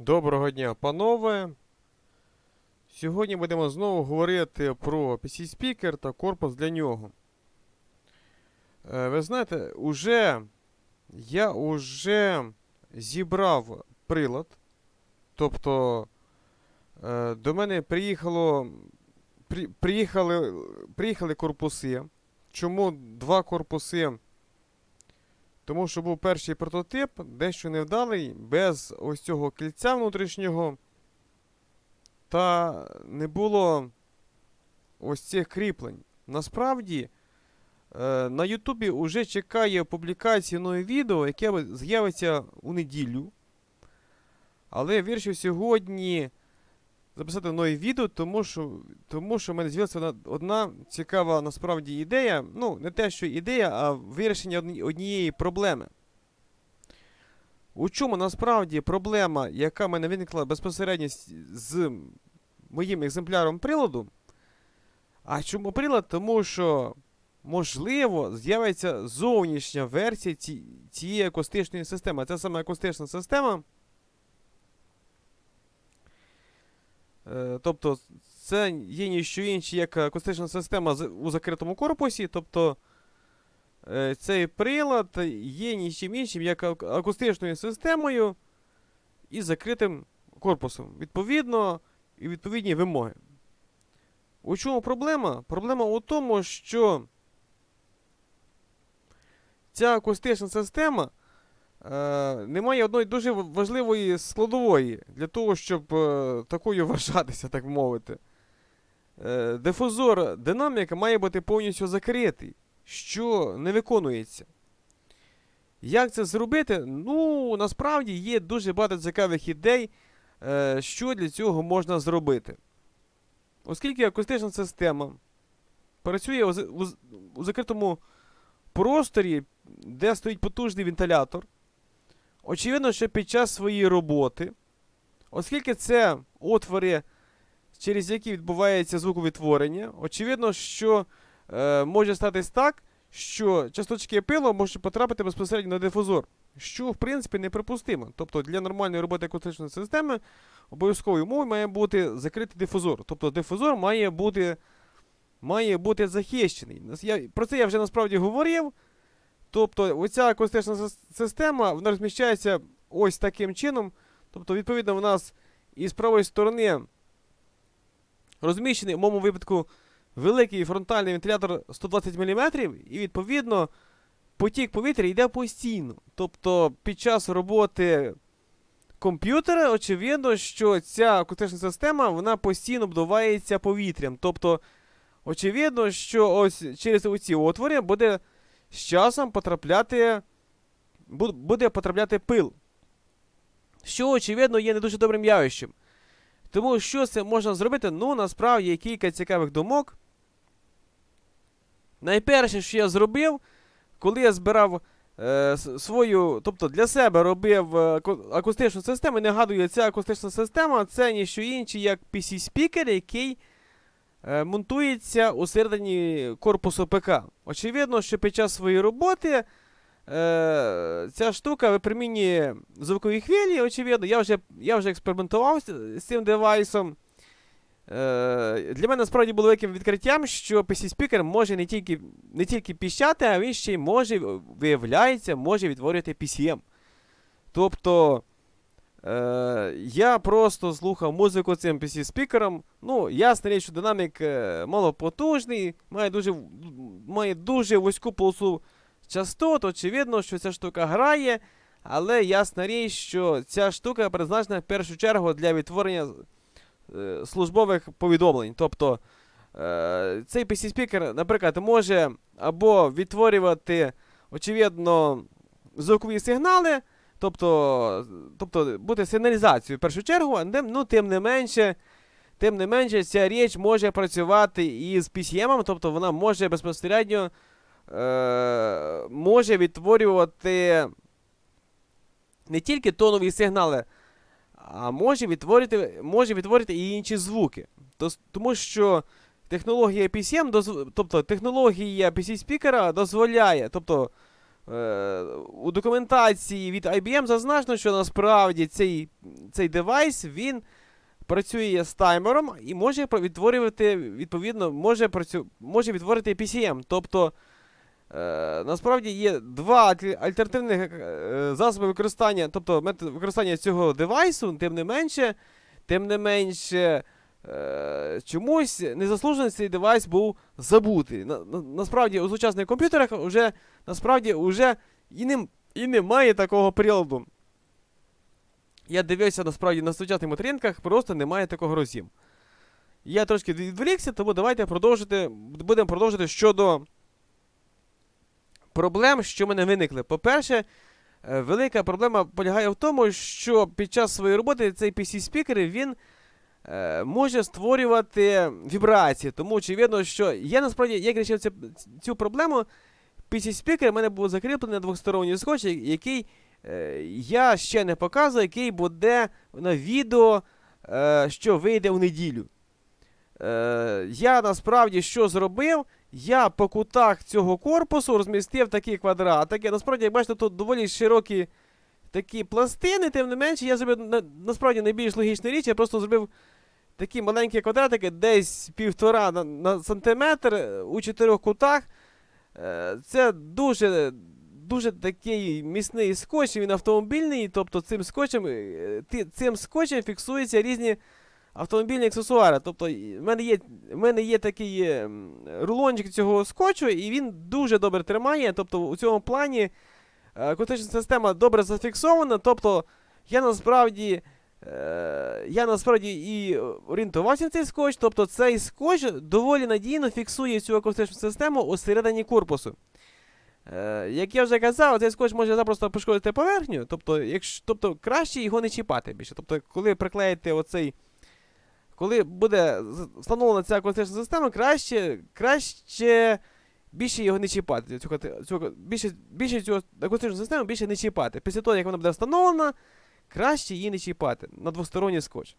Доброго дня, панове. Сьогодні будемо знову говорити про PC-спікер та корпус для нього. Е, Ви знаєте, уже я уже зібрав прилад. Тобто е, до мене приїхало, при, приїхали, приїхали корпуси. Чому два корпуси? Тому що був перший прототип, дещо невдалий, без ось цього кільця внутрішнього. Та не було ось цих кріплень. Насправді, е, на Ютубі вже чекає публікації нового відео, яке з'явиться у неділю. Але вирішив сьогодні записати нове відео, тому що, тому що в мене з'явилася одна, цікава насправді ідея. Ну, не те, що ідея, а вирішення однієї проблеми. У чому насправді проблема, яка в мене виникла безпосередньо з- моїм екземпляром приладу? А чому прилад? Тому що, можливо, з'явиться зовнішня версія ці, цієї акустичної системи. Це саме акустична система. Тобто, це є ніщо інше, як акустична система у закритому корпусі. Тобто, е, цей прилад є нічим іншим, як акустичною системою із закритим корпусом. Відповідно, і відповідні вимоги. У чому проблема? Проблема у тому, що ця акустична система е, не має одної дуже важливої складової для того, щоб е, такою вважатися, так мовити. Е, дифузор динаміка має бути повністю закритий, що не виконується. Як це зробити? Ну, насправді є дуже багато цікавих ідей, е, що для цього можна зробити. Оскільки акустична система працює у, у у закритому просторі, де стоїть потужний вентилятор, очевидно, що під час своєї роботи, оскільки це отвори, через які відбувається звуковідтворення, очевидно, що е, може статись так, що часточки пилу можуть потрапити безпосередньо на дифузор, що в принципі неприпустимо. Тобто для нормальної роботи акустичної системи обов'язковою умовою має бути закритий дифузор. Тобто дифузор має бути, має бути захищений. Я, про це я вже насправді говорив. Тобто, оця акустична система вона розміщається ось таким чином. Тобто, відповідно, в нас із правої сторони розміщений в моєму випадку великий фронтальний вентилятор 120 мм, і відповідно потік повітря йде постійно. Тобто, під час роботи комп'ютера, очевидно, що ця акустична система вона постійно обдувається повітрям. Тобто, очевидно, що ось через оці отвори буде з часом потрапляти, буде потрапляти пил. Що, очевидно, є не дуже добрим явищем. Тому що це можна зробити? Ну, насправді є кілька цікавих думок. Найперше, що я зробив, коли я збирав е, свою, тобто для себе робив е, акустичну систему, і нагадую, ця акустична система це ніщо інше, як PC-спікер, який монтується у середині корпусу ПК. Очевидно, що під час своєї роботи е, ця штука випромінює звукові хвилі, очевидно. Я вже, я вже експериментував з, цим девайсом. Е, для мене справді було великим відкриттям, що PC-спікер може не тільки, не тільки піщати, а він ще й може, виявляється, може відтворювати PCM. Тобто. Е, я просто слухав музику цим PC-спікером. Ну, ясна річ, що динамік е, малопотужний, має дуже, має дуже вузьку полосу частот. Очевидно, що ця штука грає, але ясна річ, що ця штука призначена в першу чергу для відтворення е, службових повідомлень. Тобто е, цей PC-спікер, наприклад, може або відтворювати, очевидно, звукові сигнали. Тобто, тобто бути сигналізацією в першу чергу, ну, тим не менше, тим не менше, ця річ може працювати і з PCM, тобто вона може безпосередньо е, може відтворювати не тільки тонові сигнали, а може відтворити, може відтворити і інші звуки. Тому що технологія PCM, тобто технологія PC-спікера дозволяє, тобто у документації від IBM зазначено, що насправді цей, цей девайс він працює з таймером і може відтворювати, відповідно, може, працю, може відтворити PCM. Тобто, е, насправді є два альтернативних е, засоби використання, тобто метод використання цього девайсу, тим не менше, тим не менше. Е, чомусь незаслужено цей девайс був забутий. На, на, насправді у сучасних комп'ютерах вже насправді вже і, не, і немає такого приладу. Я дивився насправді на сучасних материнках, просто немає такого розім. Я трошки відволікся, тому давайте продовжити, будемо продовжити щодо проблем, що в мене виникли. По-перше, е, велика проблема полягає в тому, що під час своєї роботи цей PC-спікер він може створювати вібрації. Тому очевидно, що я насправді як рішив цю, цю проблему, PC-спікер в мене був закріплений двосторонній скотч, який е, я ще не показую, який буде на відео, е, що вийде в неділю. Е, я насправді що зробив? Я по кутах цього корпусу розмістив такі квадратики. Насправді, як бачите, тут доволі широкі такі пластини, тим не менше, я зробив насправді найбільш логічна річ, я просто зробив такі маленькі квадратики, десь півтора на, на сантиметр е, у чотирьох кутах. Е, Це дуже, дуже такий міцний скотч, він автомобільний, тобто цим скотчем, е, цим скотчем фіксуються різні автомобільні аксесуари. Тобто, в мене є, в мене є такий рулончик цього скотчу, і він дуже добре тримає. Тобто, у цьому плані акустична система добре зафіксована. Тобто, я насправді. Е, я насправді і орієнтувався на цей скотч, тобто цей скотч доволі надійно фіксує цю акустичну систему усередині корпусу. Е, як я вже казав, цей скотч може запросто пошкодити поверхню, тобто, якщо, тобто краще його не чіпати більше. Тобто, коли приклеїте оцей. Коли буде встановлена ця акустична система, краще, краще більше його не чіпати. Цю, цю, більше, більше цю акустичну систему більше не чіпати. Після того, як вона буде встановлена, краще її не чіпати на двосторонній скотч.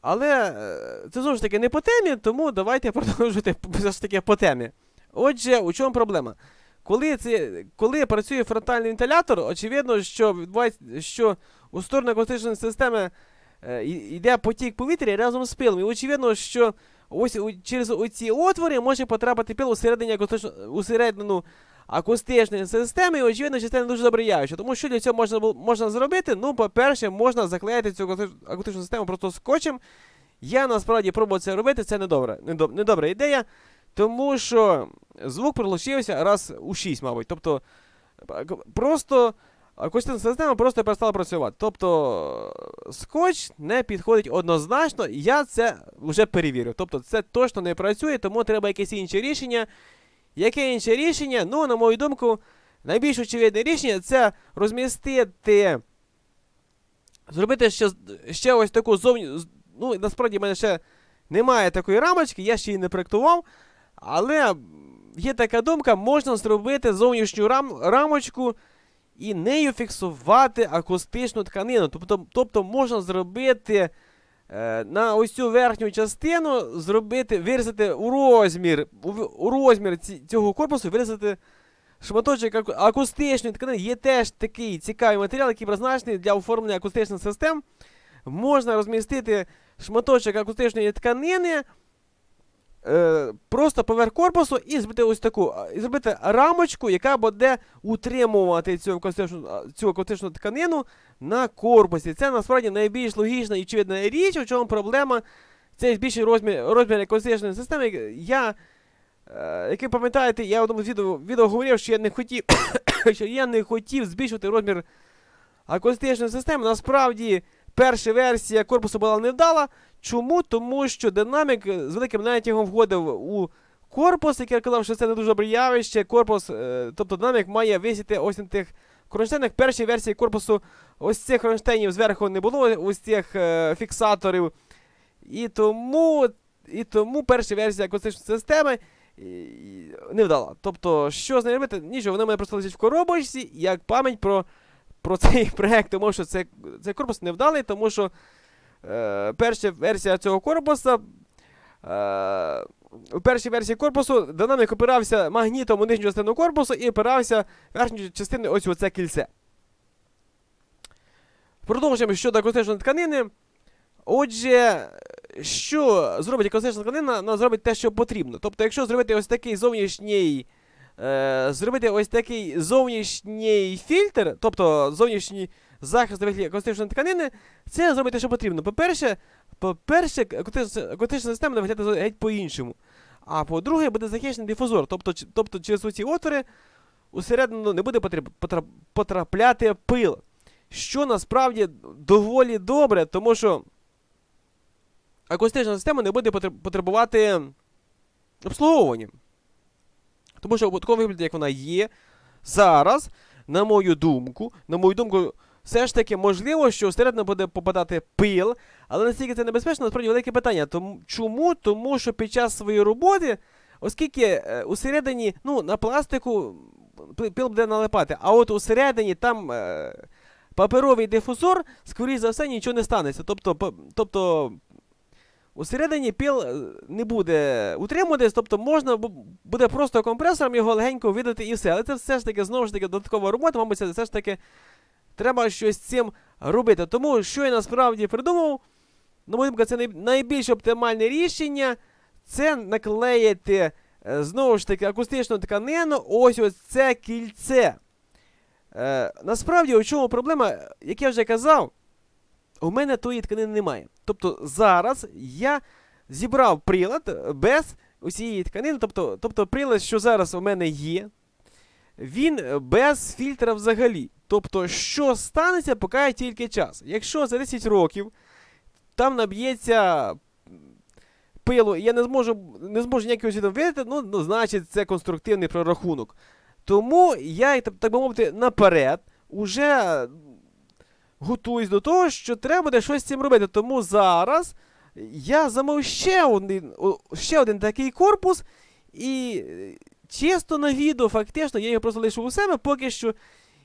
Але е, це знову ж таки не по темі, тому давайте продовжувати все ж таки по темі. Отже, у чому проблема? Коли, це, коли працює фронтальний вентилятор, очевидно, що що у сторону акустичної системи е, йде потік повітря разом з пилом. І очевидно, що ось через оці отвори може потрапити пил усередині акустично, усередину акустичної системи, і очевидно, що це не дуже добре явище. Тому що для цього можна, можна зробити? Ну, по-перше, можна заклеїти цю акустичну систему просто скотчем. Я насправді пробував це робити, це недобра, недоб- недобра ідея, тому що звук пролучився раз у 6, мабуть. Тобто, просто акустична система просто перестала працювати. Тобто, скотч не підходить однозначно, я це вже перевірив. Тобто, це точно не працює, тому треба якесь інше рішення. Яке інше рішення? Ну, на мою думку, найбільш очевидне рішення це розмістити. Зробити ще, ще ось таку зовні. Ну, насправді в мене ще немає такої рамочки, я ще її не проєктував. Але є така думка, можна зробити зовнішню рам, рамочку і нею фіксувати акустичну тканину. Тобто, тобто можна зробити на ось цю верхню частину, зробити, вирізати у розмір, у, розмір цього корпусу, вирізати шматочок аку- акустичної тканини. Є теж такий цікавий матеріал, який призначений для оформлення акустичних систем. Можна розмістити шматочок акустичної тканини. Е, просто поверх корпусу і зробити ось таку, і зробити рамочку, яка буде утримувати цю акустичну, цю акустичну тканину на корпусі. Це насправді найбільш логічна і очевидна річ, у чому проблема. Це збільшує розмір, розмір акустичної системи. Я, е, як ви пам'ятаєте, я в одному з відео, відео говорив, що я не хотів, що я не хотів збільшувати розмір акустичної системи. Насправді, перша версія корпусу була невдала. Чому? Тому що динамік е, з великим натягом входив у корпус, який я казав, що це не дуже добре явище. Корпус, е, тобто динамік має висіти ось на тих кронштейнах. Першій версії корпусу ось цих кронштейнів зверху не було, ось цих е, фіксаторів. І тому, і тому перша версія акустичної системи не вдала. Тобто, що з нею робити? Нічого, вона мене просто лежить в коробочці, як пам'ять про, про цей проект, тому що це, цей корпус не вдалий, тому що е, перша версія цього корпуса е, у першій версії корпусу динамік опирався магнітом у нижню частину корпусу і опирався верхньою частиною ось у це кільце. Продовжуємо щодо акустичної тканини. Отже, що зробить акустична тканина? Вона зробить те, що потрібно. Тобто, якщо зробити ось такий зовнішній. Е, зробити ось такий зовнішній фільтр, тобто зовнішній захист вигляді акустичної тканини, це зробити, що потрібно. По-перше, по-перше, акустична система буде виглядати геть по-іншому. А по-друге, буде захищений дифузор. Тобто, тобто через ці отвори усередину не буде потрапляти пил. Що насправді доволі добре, тому що акустична система не буде потребувати обслуговування. Тому що такому вигляді, як вона є, зараз, на мою думку, на мою думку, все ж таки можливо, що всередину буде попадати пил, але наскільки це небезпечно, насправді велике питання. Тому, чому? Тому що під час своєї роботи, оскільки е, усередині, ну, на пластику пил буде налипати, а от усередині там е, паперовий дифузор, скоріш за все, нічого не станеться. Тобто, тобто усередині пил е, не буде утримуватись, тобто можна бу- буде просто компресором його легенько видати і все. Але це все ж таки знову ж таки додаткова робота, мабуть, це все ж таки треба щось з цим робити. Тому що я насправді придумав, на мою думку, це найбільш оптимальне рішення це наклеїти е, знову ж таки акустичну тканину, ось ось це кільце. Е, насправді, у чому проблема, як я вже казав, у мене тої тканини немає. Тобто зараз я зібрав прилад без усієї тканини, тобто, тобто прилад, що зараз у мене є, він без фільтра взагалі. Тобто, що станеться, покаже тільки час. Якщо за 10 років там наб'ється пилу, і я не зможу, не зможу ніякого світом видати, ну, ну, значить, це конструктивний прорахунок. Тому я, так, би мовити, наперед уже готуюсь до того, що треба буде щось з цим робити. Тому зараз я замов ще один, ще один такий корпус, і е, чисто на відео, фактично, я його просто лишу у себе поки що.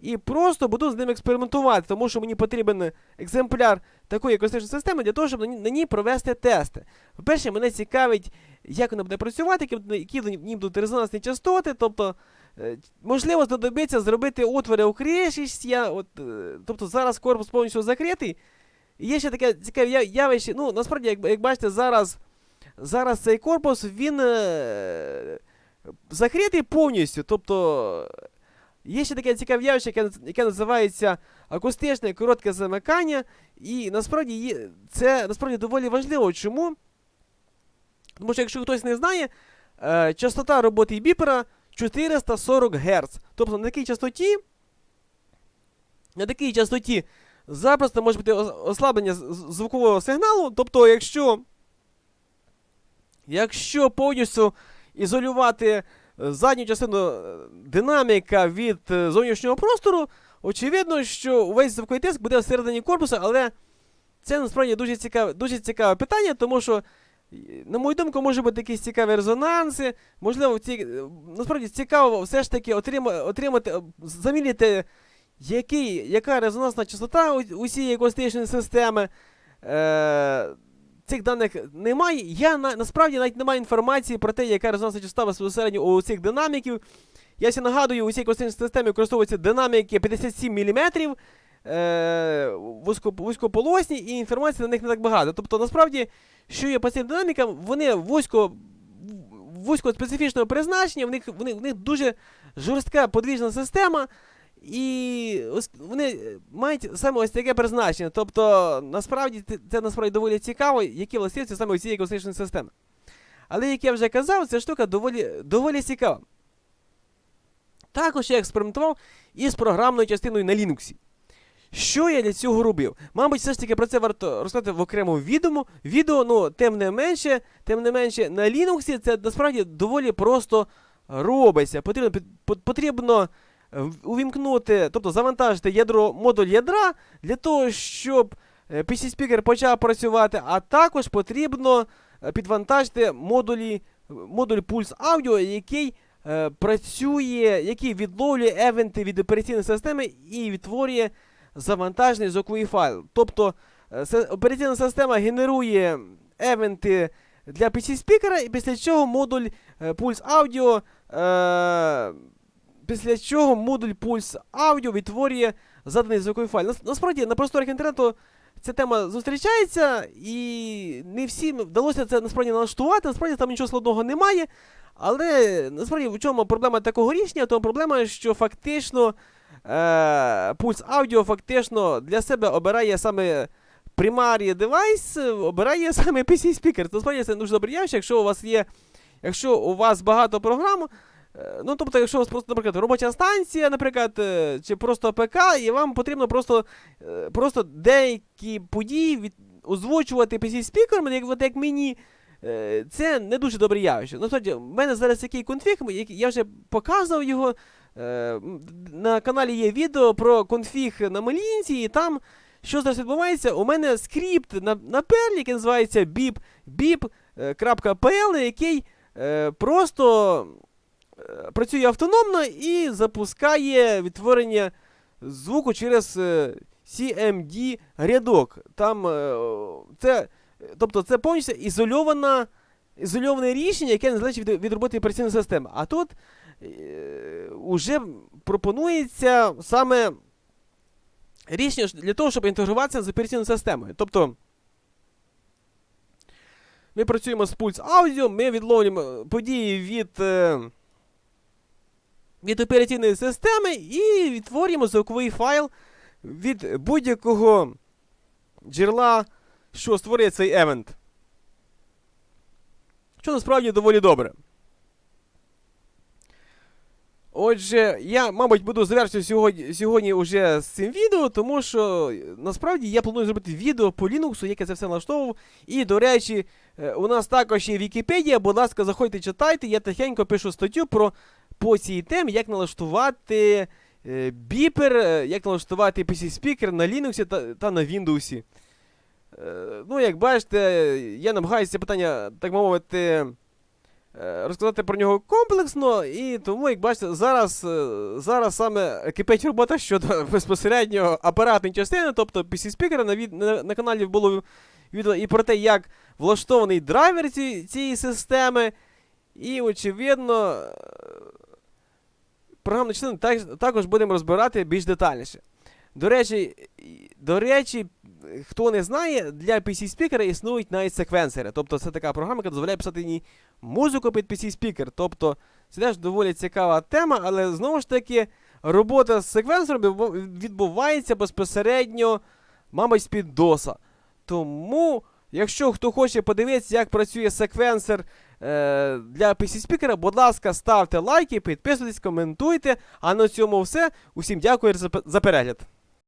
І просто буду з ним експериментувати, тому що мені потрібен екземпляр такої акустичної системи для того, щоб на ній- провести тести. По-перше, мене цікавить, як вона буде працювати, які, в ній будуть резонансні частоти, тобто, е, можливо, знадобиться зробити отвори у я, от, е, тобто зараз корпус повністю закритий. І є ще таке цікаве явище, ну, насправді, як, як бачите, зараз, зараз цей корпус, він е, закритий повністю, тобто Є ще таке цікаве явище, яке, яке називається акустичне коротке замикання, і насправді це насправді доволі важливо. Чому? Тому що якщо хтось не знає, е, частота роботи біпера 440 Гц. Тобто на такій частоті, на такій частоті запросто може бути ослаблення звукового сигналу. Тобто, якщо, якщо повністю ізолювати задню частину е, динаміка від е, зовнішнього простору, очевидно, що увесь звуковий тиск буде всередині корпусу, але це насправді дуже цікаве, дуже цікаве питання, тому що, на мою думку, може бути якісь цікаві резонанси. Можливо, ці, е, насправді цікаво все ж таки отрима, отримати, заміряти, який, яка резонансна частота усієї акустичної системи. Цих даних немає. Я на, насправді навіть не маю інформації про те, яка резонансна частота безпосередньо у цих динаміків. Я ще нагадую, у цій акустичній системі використовуються динаміки 57 мм, е, вузько, вузькополосні, і інформації на них не так багато. Тобто, насправді, що є по цим динамікам, вони вузько, вузько специфічного призначення, в них, в них, в них дуже жорстка подвіжна система. І ось вони мають саме ось таке призначення. Тобто, насправді це- насправді доволі цікаво, які властивості саме у цієї акустичної системи. Але, як я вже казав, ця штука доволі, доволі цікава. Також я експериментував із програмною частиною на Linux. Що я для цього робив? Мабуть, все ж таки про це варто розказати в окремому відео, відео, ну, тим не менше, тим не менше, на Linux це насправді доволі просто робиться. Потрібно, потрібно увімкнути, тобто завантажити ядро, модуль ядра для того, щоб е, PC-спікер почав працювати, а також потрібно е, підвантажити модулі, модуль Pulse Audio, який е, працює, який відловлює евенти від операційної системи і відтворює завантажений звуковий файл. Тобто е, операційна система генерує евенти для PC-спікера, і після чого модуль е, Pulse Audio. Е, після чого модуль Pulse Audio відтворює заданий звуковий файл. Насправді, на просторах інтернету ця тема зустрічається, і не всім вдалося це насправді налаштувати. Насправді там нічого складного немає. Але насправді в чому проблема такого рішення? То проблема, що фактично е, Pulse Audio фактично для себе обирає саме primary девайс, обирає саме PC-спікер. Насправді це дуже добре явище, якщо у вас є. Якщо у вас багато програм, ну тобто, якщо у вас просто, наприклад, робоча станція, наприклад, е, чи просто ПК, і вам потрібно просто, е, просто деякі події від, озвучувати PC-спікером, як, от як мені. Е, Це не дуже добре явище. Насправді, в мене зараз такий конфіг, я вже показував його. е, На каналі є відео про конфіг на Малінці, і там, що зараз відбувається, у мене скрипт на, на Perl, який називається bip, bip.pl, який е, просто е, працює автономно і запускає відтворення звуку через е, CMD рядок. Там е, це, тобто це повністю ізольована, ізольоване рішення, яке не залежить від, від роботи операційної системи. А тут е, уже пропонується саме рішення для того, щоб інтегруватися з операційною системою. Тобто. Ми працюємо з Pulse Audio, ми відловлюємо події від, е, від операційної системи і відтворюємо звуковий файл від будь-якого джерела, що створює цей евент. Що насправді доволі добре. Отже, я, мабуть, буду завершити сьогодні, сьогодні уже з цим відео, тому що е, насправді я планую зробити відео по Linux, яке це все налаштовував. І, до речі, е, у нас також є Вікіпедія, будь ласка, заходьте, читайте. Я тихенько пишу статтю про по цій темі, як налаштувати е, біпер, е, як налаштувати PC-спікер на Linux та, та на Windows. Е, ну, як бачите, я намагаюся питання, так мовити, розказати про нього комплексно, і тому, як бачите, зараз, зараз саме кипить робота щодо безпосередньо апаратної частини, тобто PC-спікера на, на, на каналі було відео і про те, як влаштований драйвер ці, цієї системи. І, очевидно, програмну частину також будемо розбирати більш детальніше. До речі, до речі, хто не знає, для PC-спікера існують навіть секвенсори. Тобто це така програма, яка дозволяє писати і музику під PC-спікер. Тобто це теж доволі цікава тема, але знову ж таки, робота з секвенсором відбувається безпосередньо, мабуть, з-під DOS. Тому, якщо хто хоче подивитися, як працює секвенсор е, для PC-спікера, будь ласка, ставте лайки, підписуйтесь, коментуйте. А на цьому все. Усім дякую за перегляд.